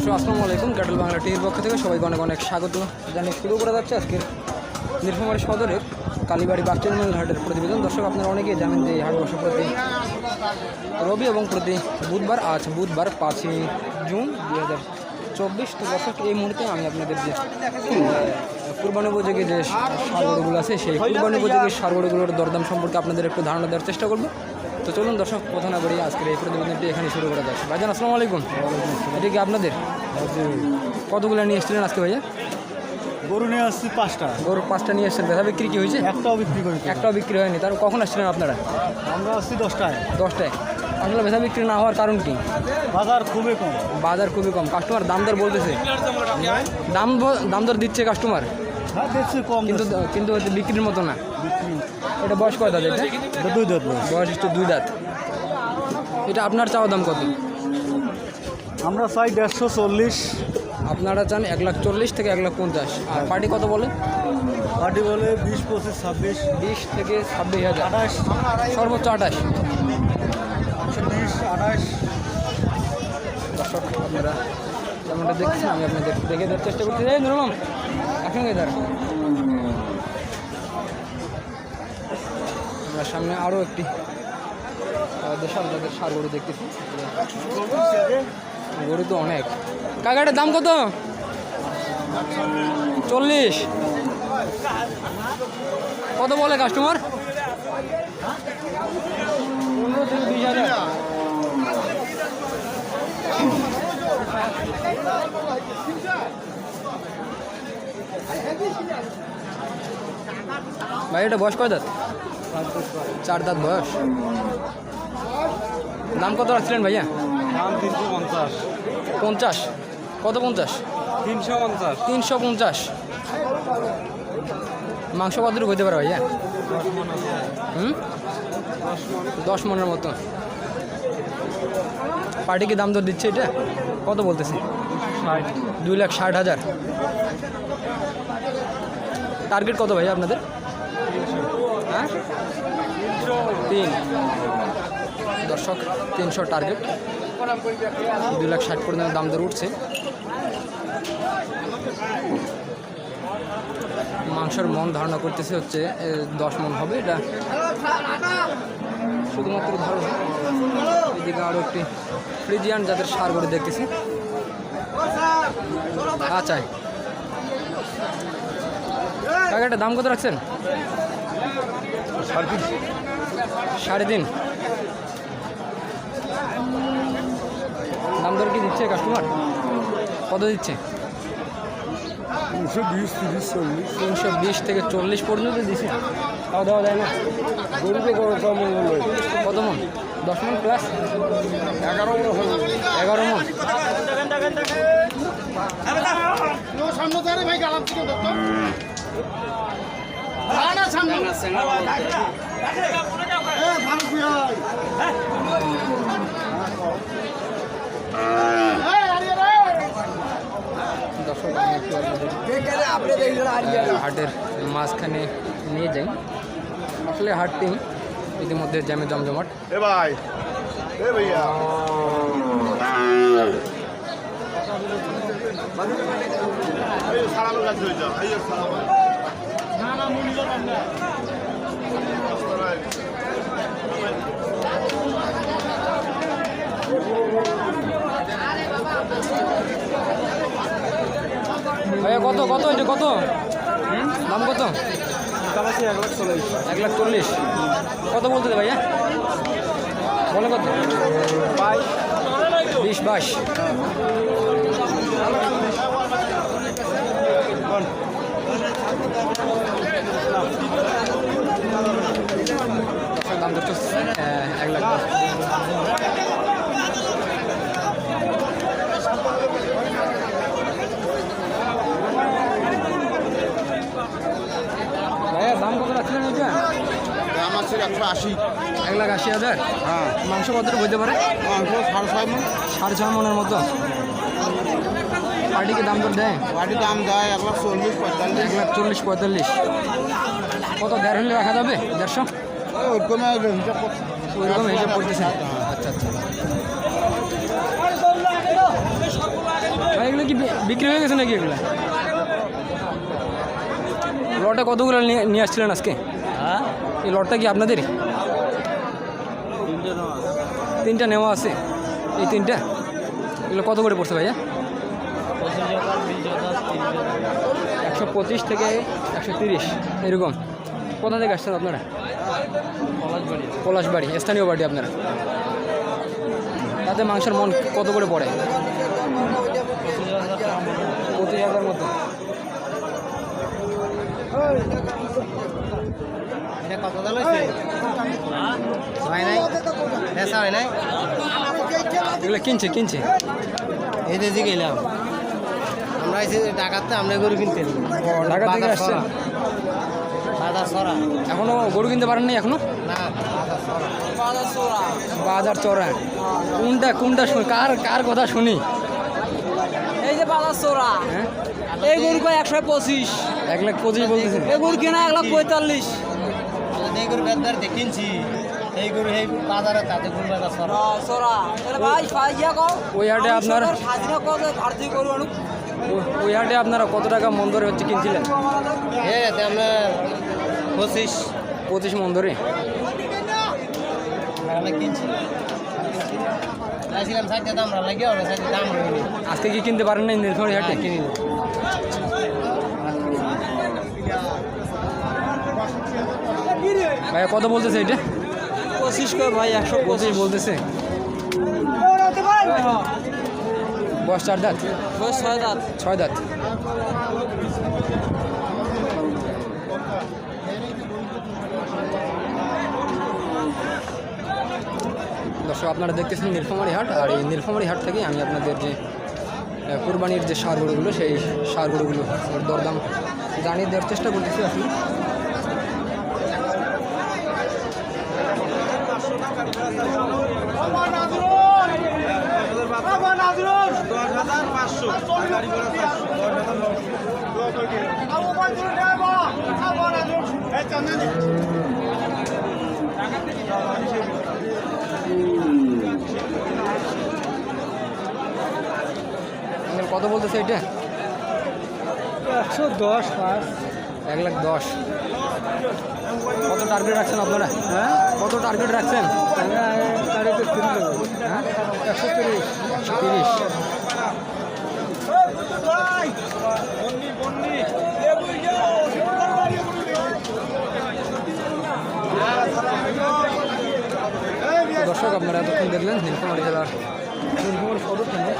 দর্শক, আসসালামু আলাইকুম। ক্যাটল বাংলা টিভির পক্ষ থেকে সবাইকে অনেক অনেক স্বাগত। জানিয়ে শুরু করা যাচ্ছে আজকের নীলফামারী সদরের কালীবাড়ি বাচ্চানমূল হাটের প্রতিবেদন। দর্শক, আপনারা অনেকেই জানেন যে হাট বসে প্রতি রবি এবং প্রতি বুধবার, আজ বুধবার পাঁচই জুন দুই হাজার চব্বিশ। তো দর্শক, এই মুহূর্তে আমি আপনাদের যে কুরবানি উপযোগী যে সারগড়গুলো আছে, সেই কুরবানি উপযোগী সারগড়গুলোর দরদাম সম্পর্কে আপনাদের একটু ধারণা দেওয়ার চেষ্টা করব। তো চলুন দর্শক কথা না করি আজকের এই প্রতিবেদনটি এখানে শুরু করা যাচ্ছে ভাইজান আসসালামু আলাইকুম। এটা কি আপনাদের? কতগুলো নিয়ে এসেছিলেন আজকে ভাইয়া? গরু নিয়ে আসছি পাঁচটা। গরু পাঁচটা নিয়ে এসেছেন। বেচা বিক্রি কি হয়েছে? একটাও বিক্রি করি একটাও বিক্রি হয়নি। তার কখন আসছিলেন আপনারা? আমরা আসছি দশটায়। দশটায়। আসলে বেচা বিক্রি না হওয়ার কারণ কি? বাজার খুবই কম। বাজার খুবই কম। কাস্টমার দাম দর বলতেছে। দাম দাম দর দিচ্ছে কাস্টমার। কম কিন্তু কিন্তু বিক্রির মতো না। এটা বয়স কয় দাঁত এটা? দুই দাঁত বয়স। একটু দুই দাঁত। এটা আপনার চাওয়া দাম কত? আমরা চাই দেড়শো চল্লিশ। আপনারা চান এক লাখ চল্লিশ থেকে এক লাখ পঞ্চাশ। আর পার্টি কত বলে? পার্টি বলে বিশ পঁচিশ ছাব্বিশ। বিশ থেকে ছাব্বিশ হাজার। আঠাশ। সর্বোচ্চ আঠাশ। বিশ আঠাশ। দর্শক আপনারা যেমনটা দেখছেন আমি আপনাদের দেখে দেওয়ার চেষ্টা করছি এই নুরুলম একসঙ্গে আমরা সামনে আরও একটি দেশাল সার গরু দেখতেছি। গরু তো অনেক। কাকাটার দাম কত? চল্লিশ। কত বলে কাস্টমার পনেরো থেকে ভাই এটা বয়স কয় দাঁত? চার দাঁত বয়স। দাম কত রাখছিলেন ভাইয়া? দাম তিনশো পঞ্চাশ। পঞ্চাশ। কত পঞ্চাশ? তিনশো পঞ্চাশ। তিনশো পঞ্চাশ। মাংস কতটুকু হইতে পারে ভাইয়া? হুম? দশ মনের মতো। পার্টি কি দাম তো দিচ্ছে এটা? কত বলতেছে? দুই লাখ ষাট হাজার। টার্গেট কত ভাই আপনাদের? হ্যাঁ? তিন। দর্শক, তিনশো টার্গেট দুই লাখ ষাট পর্যন্ত দাম দর উঠছে। মাংসের মন ধারণা করতেছে হচ্ছে দশ মন হবে। এটা শুধুমাত্র ধারণা এদিকে আরও একটি ফ্রিজিয়ান যাদের সার করে দেখতেছি। আচ্ছা কাকাটা দাম কত রাখছেন? সাড়ে তিন। দাম দর কি দিচ্ছে কাস্টমার কত দিচ্ছে? তিনশো বিশ তিরিশ চল্লিশ। তিনশো বিশ থেকে চল্লিশ পর্যন্ত দিচ্ছে তাও দেওয়া যায় না। গরুকে কত মন? দশ মন প্লাস এগারো এগারো মন। হাটের মাঝখানে নিয়ে যাই। আসলে হাটটি ইতিমধ্যে জ্যামে জমজমাট। এ ভাই এ ভাইয়া এই সারানো গাছ হয়ে যাও এই সারানো ভাইয়া, কত কত এটা কত? দাম কত? এক লাখ চল্লিশ। এক লাখ চল্লিশ কত বলতে ভাইয়া? বলে কত? বাইশ। বিশ, বাইশ। দাম এক লাখ ভাইয়া দাম কত রাখছিলেন এটা দাম আছে একশো আশি এক লাখ আশি হাজার। হ্যাঁ। মাংস কতটা বইতে পারে? মাংস সাড়ে ছয় মন। সাড়ে ছয় মনের মতো। পার্টিকে দাম দর দেয়? বাড়ি দাম দেয় এক লাখ চল্লিশ পঁয়তাল্লিশ। এক লাখ চল্লিশ পঁয়তাল্লিশ। কত দেড় হলে রাখা যাবে? দেড়শো? করছি। ওইরকম হিসাব করতেছেন আচ্ছা আচ্ছা। হয়ে গেছে নাকি এগুলা? লটে কতগুলো নিয়ে নিয়ে আসছিলেন আজকে? হ্যাঁ? এই লটটা কি আপনাদেরই তিনটা নেওয়া আছে। এই তিনটা? এগুলো কত করে পড়ছে ভাইয়া? একশো পঁচিশ থেকে একশো তিরিশ এরকম। কোথা থেকে আসছেন আপনারা? পলাশবাড়ি। স্থানীয় বাড়ি আপনারা? তাতে মাংসের মন কত করে পড়ে? পঁচিশ হাজার মতো। হয় কিনছে কিনছে। এই দেশে গেলাম এসে ডাকাতে আমরা গরু কিনতে। ঢাকা থেকে সরা। এখনও গরু কিনতে পারেন নাই এখনও? না বাজার চড়া। কোনটা কোনটা শুনি? কার কার কথা শুনি? এই যে বাজার চোরা হ্যাঁ? এই গরু কয় একশো পঁচিশ। এক লাখ পঁচিশ বলতেছেন এই গরু কেনা এক লাখ পঁয়তাল্লিশ। এই গরু বেদার কিনছি। এই গরু এই বাজারে তাতে গরু বাজার সরা। চোরা ভাই ভাই ইয়া কও। ওই হাটে আপনার স্বাধীন গরু ওই হাটে আপনারা কত টাকা মন ধরে হচ্ছে কিনছিলেন? হ্যাঁ আমরা পঁচিশ। পঁচিশ মন ধরে আজকে কি কিনতে পারেন না নীলফামারি হাটে? কিনি ভাইয়া কত বলতেছে এটা? পঁচিশ ভাই একশো পঁচিশ বলতেছে। বয়স চার দাঁত? বয়স ছয় দাঁত। ছয় দাঁত। দর্শক আপনারা দেখতেছেন নীলফামারি হাট আর এই নীলফামারি হাট থেকেই আমি আপনাদের যে কোরবানির যে সার গরুগুলো সেই সার গরুগুলো দরদাম জানিয়ে দেওয়ার চেষ্টা করতেছি আসলে। কত বলতেছে এটা? একশো দশ পাঁচ এক লাখ দশ। কত টার্গেট রাখছেন আপনারা? হ্যাঁ? কত টার্গেট রাখছেন? হ্যাঁ? একশো তিরিশ। একশো তিরিশ। দর্শক, আপনারা এতক্ষণ দেখলেন নীলফামারী জেলার নীলফামারী সদর থেকে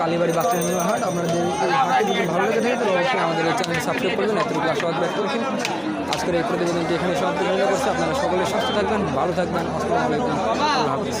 কালীবাড়ি বাচ্চা হাট। আপনাদের এই হাটটি যদি ভালো লেগে থাকে, তাহলে অবশ্যই আমাদের এই চ্যানেল সাবস্ক্রাইব করবেন, এতটুকু আশীর্বাদ ব্যক্ত করছেন আজকের এই প্রতিবেদনটি এখানে সমাপ্ত করছে। আপনারা সকলে সুস্থ থাকবেন, ভালো থাকবেন। আসসালামু আলাইকুম। আল্লাহ হাফিজ।